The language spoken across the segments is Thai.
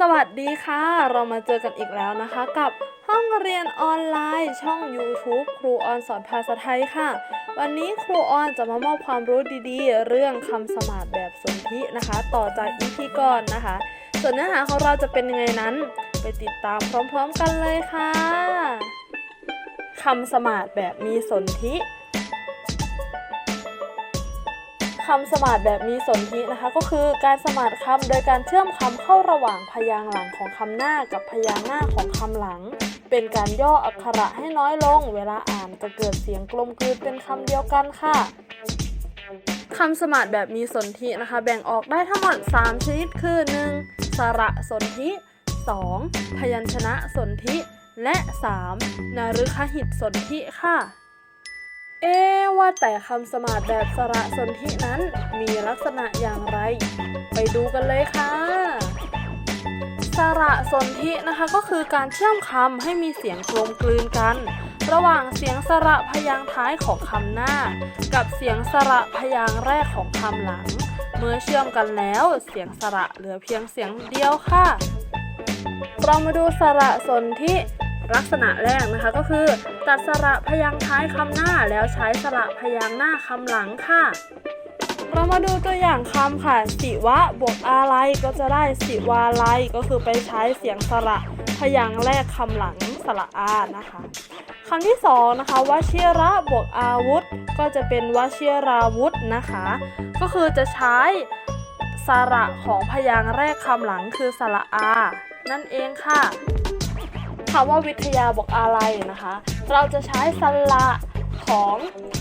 สวัสดีค่ะ เรามาเจอกันอีกแล้วนะคะ กับห้องเรียนออนไลน์ ช่อง YouTube ครูออนสอนภาษาไทยค่ะ วันนี้ครูออนจะมามอบความรู้ดีๆ เรื่องคำสมาธิแบบสนธินะคะ ต่อจากอีพีก่อนนะคะ ส่วนเนื้อหาของเราจะเป็นยังไงนั้น ไปติดตามพร้อมๆกันเลยค่ะคำสมาธิแบบมีสนธิ คำสมาธิแบบมีสนธินะคะ ก็คือการสมาธิคำโดยการเชื่อมคำเข้าระหว่างพยางค์หลังของคำหน้ากับพยางค์หน้าของคำหลัง เป็นการย่ออักขระให้น้อยลง เวลาอ่านจะเกิดเสียงกลมกลืนเป็นคำเดียวกันค่ะคำสมาธิแบบมีสนธินะคะ แบ่งออกได้ทั้งหมด 3 ชนิดคือ 1. สระสนธิ 2. พยัญชนะสนธิ และ 3. นฤคหิตสนธิค่ะ เอ๊ว่าแต่คำสมาธิแบบสระสนธินั้นมีลักษณะอย่างไร ไปดูกันเลยค่ะ สระสนธินะคะก็คือการเชื่อมคำให้มีเสียงกลมกลืนกัน ระหว่างเสียงสระพยางท้ายของคำหน้า กับเสียงสระพยางแรกของคำหลัง เมื่อเชื่อมกันแล้วเสียงสระเหลือเพียงเสียงเดียวค่ะ เรามาดูสระสนธิ ลักษณะแรกนะคะก็คือตัดสระพยางค์ท้ายคำหน้าแล้วใช้สระพยางค์หน้าคำหลังค่ะ เรามาดูตัวอย่างคำค่ะ สิวะบวกอาไลก็จะได้สิวาไลก็คือไปใช้เสียงสระพยางค์แรกคำหลังสระอานะคะคำที่สองนะคะวชิระบวกอาวุธ ก็จะเป็นวชิราวุธนะคะ ก็คือจะใช้สระของพยางค์แรกคำหลังคือสระอา นั่นเองค่ะ คำว่าวิทยาบอกอะไรนะคะ เราจะใช้สระของ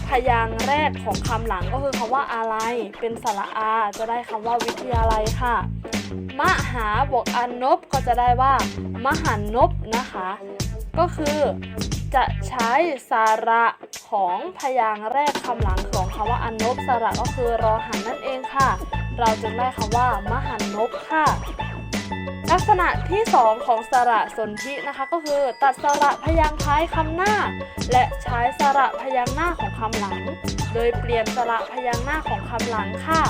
พยางค์แรกของคำหลังก็คือคำว่าอะไร เป็นสระอา จะได้คำว่าวิทยาลัยค่ะ มหาบวกอนนบก็จะได้ว่า มหันนบนะคะ ก็คือจะใช้สระของพยางค์แรกคำหลังของคำว่าอนนบสระก็คือรอหันนั่นเองค่ะ เราจึงได้คำว่ามหันนบค่ะ ลักษณะที่ 2 ของสระสนธินะคะ ก็คือตัดสระพยางค์ท้ายคำหน้า และใช้สระพยางค์หน้าของคำหลัง โดยเปลี่ยนสระพยางค์หน้าของคำหลังค่ะ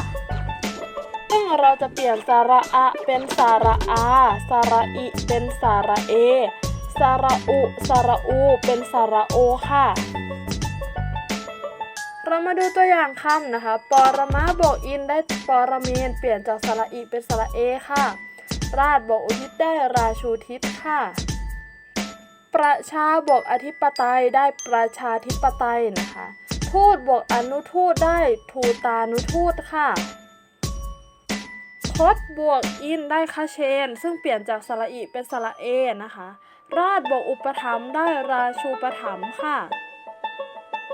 ซึ่งเราจะเปลี่ยนสระอะเป็นสระอาสระอิเป็นสระเอสระอุสระอู เป็นสระโอค่ะ เรามาดูตัวอย่างคำนะคะ ปรมาบวกอินได้ปรเมน เปลี่ยนจากสระอีเป็นสระเอค่ะ ราชบวกอุทิศได้ราชูทิศค่ะ ประชาบวกอธิปไตยได้ประชาธิปไตยนะคะ ทูตบวกอนุทูตได้ทูตานุทูตค่ะคดบวกอินได้คาเชน ซึ่งเปลี่ยนจากสระอีเป็นสระเอนะคะ ราชบวกอุปถัมภ์ได้ราชูปถัมภ์ค่ะ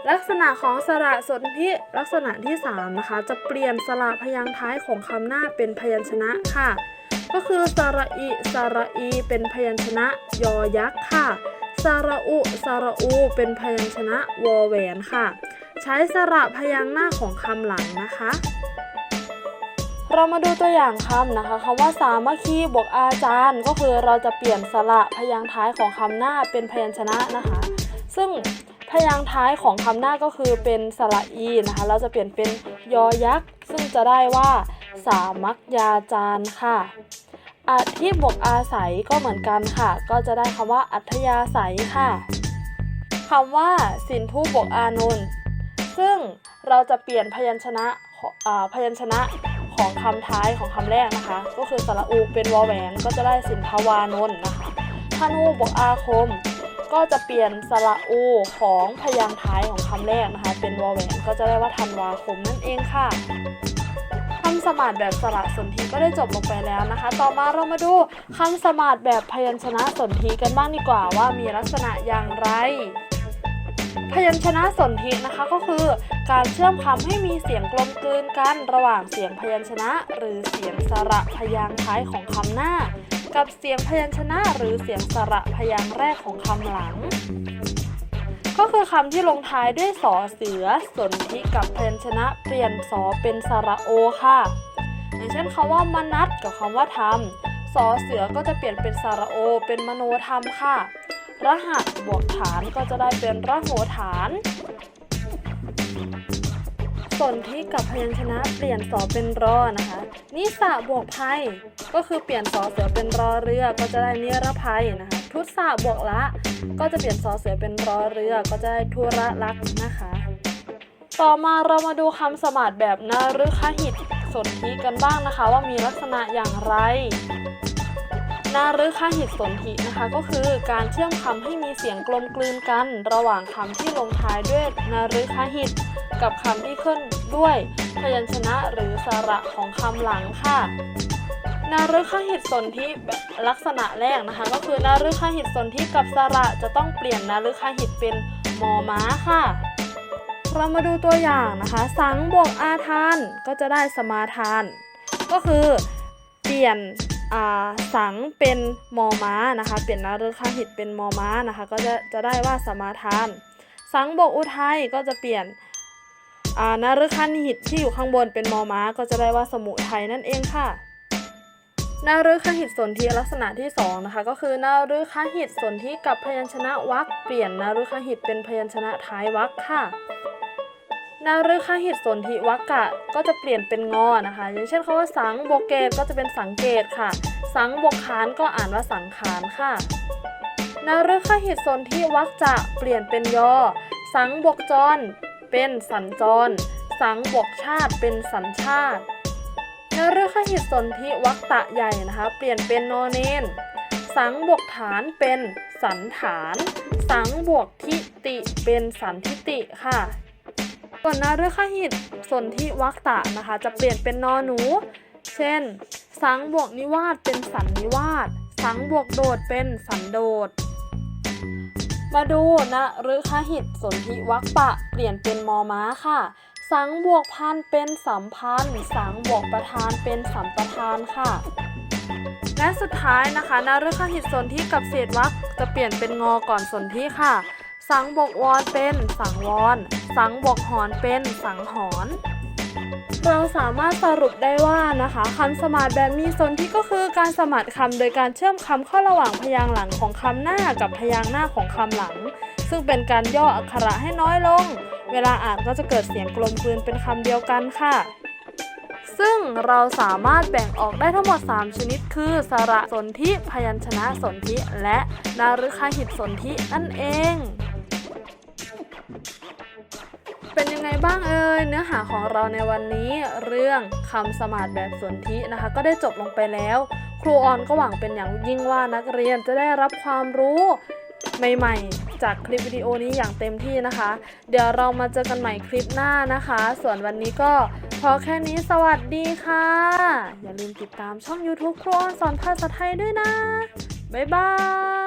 ลักษณะของสระสนธิลักษณะที่ 3 นะคะ จะเปลี่ยนสระพยางค์ท้ายของคำหน้าเป็นพยัญชนะค่ะ ก็คือสระอิสระอีเป็นพยัญชนะยอยักษ์ค่ะสระอุสระอูเป็นพยัญชนะวอแหวนค่ะ ใช้สระพยางค์หน้าของคำหลังนะคะ เรามาดูตัวอย่างคำนะคะคำว่าสามัคคีบวกอาจารย์ ก็คือเราจะเปลี่ยนสระพยางค์ท้ายของคำหน้าเป็นพยัญชนะนะคะ ซึ่งพยางค์ท้ายของคำหน้าก็คือเป็นสระอีนะคะ เราจะเปลี่ยนเป็นยอยักษ์ซึ่งจะได้ว่า สามัคยาจารย์ค่ะอาทิบวกอาศัยก็เหมือนกันค่ะ ก็จะได้คำว่าอัธยาศัยค่ะคำว่าสินผู้บวกอานนท์ซึ่งเราจะเปลี่ยนพยัญชนะของอ่าพยัญชนะของคำท้ายของคำแรกนะคะ ก็คือสระอูเป็นวอแหวนก็จะได้สินทวานนท์นะคะธนูบวกอาคม ก็จะเปลี่ยนสระอูของพยางค์ท้ายของคำแรกนะคะ เป็นวอแหวนก็จะได้ว่าธันวาคมนั่นเองค่ะ สมาธิแบบสระสนธิก็ได้จบลงไปแล้วนะคะ ต่อมาเรามาดูคำสมาธิแบบพยัญชนะสนธิกันบ้างดีกว่าว่ามีลักษณะอย่างไร พยัญชนะสนธินะคะก็คือ การเชื่อมคำให้มีเสียงกลมกลืนกันระหว่างเสียงพยัญชนะ หรือเสียงสระพยางค์ท้ายของคำหน้า กับเสียงพยัญชนะ หรือเสียงสระพยางค์แรกของคำหลัง ก็คือคำที่ลงท้ายด้วยสอเสือสนธิกับพยัญชนะเปลี่ยนสอเป็นสระโอค่ะ อย่างเช่นคำว่ามนัดกับคำว่าธรรมสอเสือก็จะเปลี่ยนเป็นสระโอ เป็นมโนธรรมค่ะ รหัสบวกฐานก็จะได้เป็นระโหฐานสนธิกับพยัญชนะเปลี่ยนสอเป็นรอนะคะ นิสะบวกภัย ก็คือเปลี่ยนสอเสือเป็นรอเรือก็จะได้นิรภัยนะคะ ทุสะบวกละ ก็จะเปลี่ยนสอเสือเป็นรอเรือก็จะได้ทุระลักษ์นะคะ ต่อมาเรามาดูคำสมาร์ทแบบนฤคหิตสนธิกันบ้างนะคะ ว่ามีลักษณะอย่างไรนาฤคหิตสนธินะคะ ก็คือการเชื่อมคำให้มีเสียงกลมกลืนกัน ระหว่างคำที่ลงท้ายด้วยนาฤคหิต กับคำที่ขึ้นด้วยพยัญชนะหรือสระของคำหลังค่ะ นาฤคหิตสนธิแบบลักษณะแรกนะคะ ก็คือนาฤคหิตสนธิกับสระจะต้องเปลี่ยนนาฤคหิตเป็นมอม้าค่ะ เรามาดูตัวอย่างนะคะ สังบวกอาทานก็จะได้สมาทาน ก็คือเปลี่ยนสังเป็นมอม้านะคะ เปลี่ยนนาฤคหิตเป็นมอม้านะคะ ก็จะจะได้ว่าสมาทาน สังบวกอุทัยก็จะเปลี่ยนอ่านาฤคหิตที่อยู่ข้างบนเป็นมอม้าก็จะได้ว่าสมุทัยนั่นเองค่ะ นาฤคหิตสนธิลักษณะที่สองนะคะก็คือนาฤคหิตสนธิกับพยัญชนะวรรคเปลี่ยนนาฤคหิตเป็นพยัญชนะท้ายวรรคค่ะนาฤคหิตสนธิวรรคอะก็จะเปลี่ยนเป็นงอนะคะ อย่างเช่นคำว่าสังบกเกตก็จะเป็นสังเกตค่ะ สังบกขานก็อ่านว่าสังขารค่ะนาฤคหิตสนธิวรรจะเปลี่ยนเป็นยอ สังบกจร เป็นสัญจร สังบกชาติเป็นสัญชาติ นฤคหิตสนธิวัคตะใหญ่นะคะ เปลี่ยนเป็นนอเนน สังบวกฐานเป็นสันฐาน สังบวกทิติเป็นสันทิติค่ะส่วนนฤคหิตสนธิวัคตะนะคะ จะเปลี่ยนเป็นนอหนู เช่น สังบวกนิวาสเป็นสันนิวาสสังบวกโดดเป็นสันโดด มาดูนะฤคหิตสนธิวัคปะ เปลี่ยนเป็นมอม้าค่ะ สังบวกพันเป็นสัมพันธ์ สังบวกประธานเป็นสัมประธานค่ะ และสุดท้ายนะคะนาฤคหิตสนธิกับเศษวรรคจะเปลี่ยนเป็นงอก่อนสนธิค่ะ สังบวกวอนเป็นสังวรสังบวกหอนเป็นสังหอนเราสามารถสรุปได้ว่านะคะคำสมาร์ทแบบมีสนธิก็คือการสมาร์ทคำโดยการเชื่อมคำเข้าระหว่างพยางค์หลังของคำหน้ากับพยางค์หน้าของคำหลัง ซึ่งเป็นการย่ออักขระให้น้อยลง เวลาอ่านก็จะเกิดเสียงกลมกลืนเป็นคำเดียวกันค่ะ ซึ่งเราสามารถแบ่งออกได้ทั้งหมด 3 ชนิด คือสระสนธิพยัญชนะสนธิและนาฤคาหิตสนธินั่นเองเป็นยังไงบ้างเอ่ยเนื้อหาของเราในวันนี้เรื่องคำสมาร์ทแบบสนธินะคะ ก็ได้จบลงไปแล้ว ครูออนก็หวังเป็นอย่างยิ่งว่านักเรียนจะได้รับความรู้ ใหม่ๆ จากคลิปวิดีโอนี้อย่างเต็มที่นะคะ เดี๋ยวเรามาเจอกันใหม่คลิปหน้านะคะ ส่วนวันนี้ก็พอแค่นี้สวัสดีค่ะ อย่าลืมติดตามช่อง YouTube ครูออนสอนภาษาไทยด้วยนะ บ๊ายบาย